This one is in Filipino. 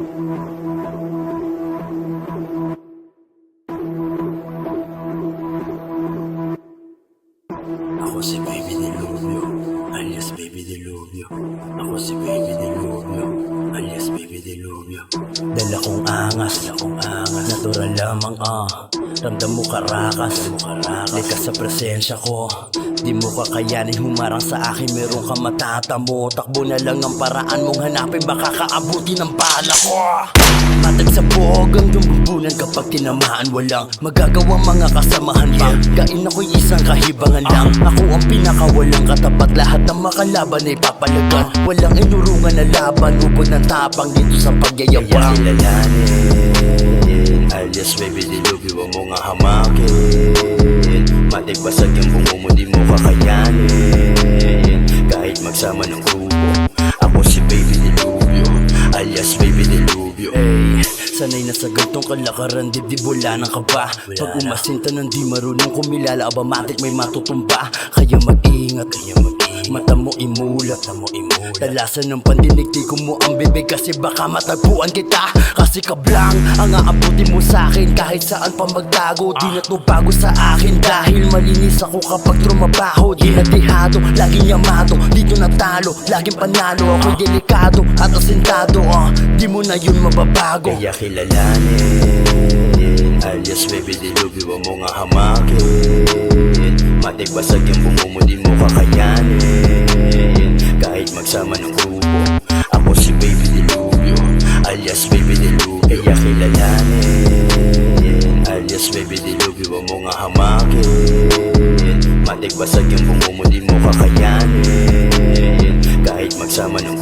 Ako si Baby Diluvio, alias Baby Diluvio. Ako si Baby Diluvio, alias Baby Diluvio. Dala kong angas, kong angas. Natural lamang ah. Ramdam mo karakas, mo karakas. Likas sa presensya ko. Di mo kakayanin humarang sa akin Meron ka matatamo Takbo na lang ang paraan mong hanapin Baka kaabuti ng bala ko Matag sa buhog hanggang bumbunan Kapag tinamaan walang Magagawang mga kasamahan pa Gain ako'y isang kahibangan lang. Ako ang pinakawalang katapat. Lahat ng makalaban ay papalagan. Walang inurungan na laban. Ubod ng tapang dito sa pagyayabang kilalanin. Alias baby Huwag mo nga hamakin. Matik basag yung bungo mo di mo kakayanin. Kahit magsama ng grupo sanay na sa gantong kalakaran Dibdib wala nang kaba. Pag umasinta ng di marunong kumilala Aba matik may matutumba. Kaya mag-ingat Kaya mag-ingat Mata mo imulat Mata mo imulat. Talasan ng pandinig Di ko mo ang bibig Kasi baka matagpuan kita. Kasi kablang Ang aabutin mo sa akin. Kahit saan pa magtago Di na to bago sa akin. Dahil malinis ako kapag trumabaho. Di na dehado Laging yamado. Dito natalo Laging panalo. Ako'y delikado At asintado uh, Di mo na yun mababago. Kaya kilalanin Alias baby Huwag mo nga hamakin. Matik basag yung bungo mo Ng grupo. Ako si baby dilubyo Alias baby dilubyo Kaya kilalanin. Alias baby dilubyo Huwag mo nga hamakin. Matik basag yung bungo Di mo kakayanin. Kahit magsama ng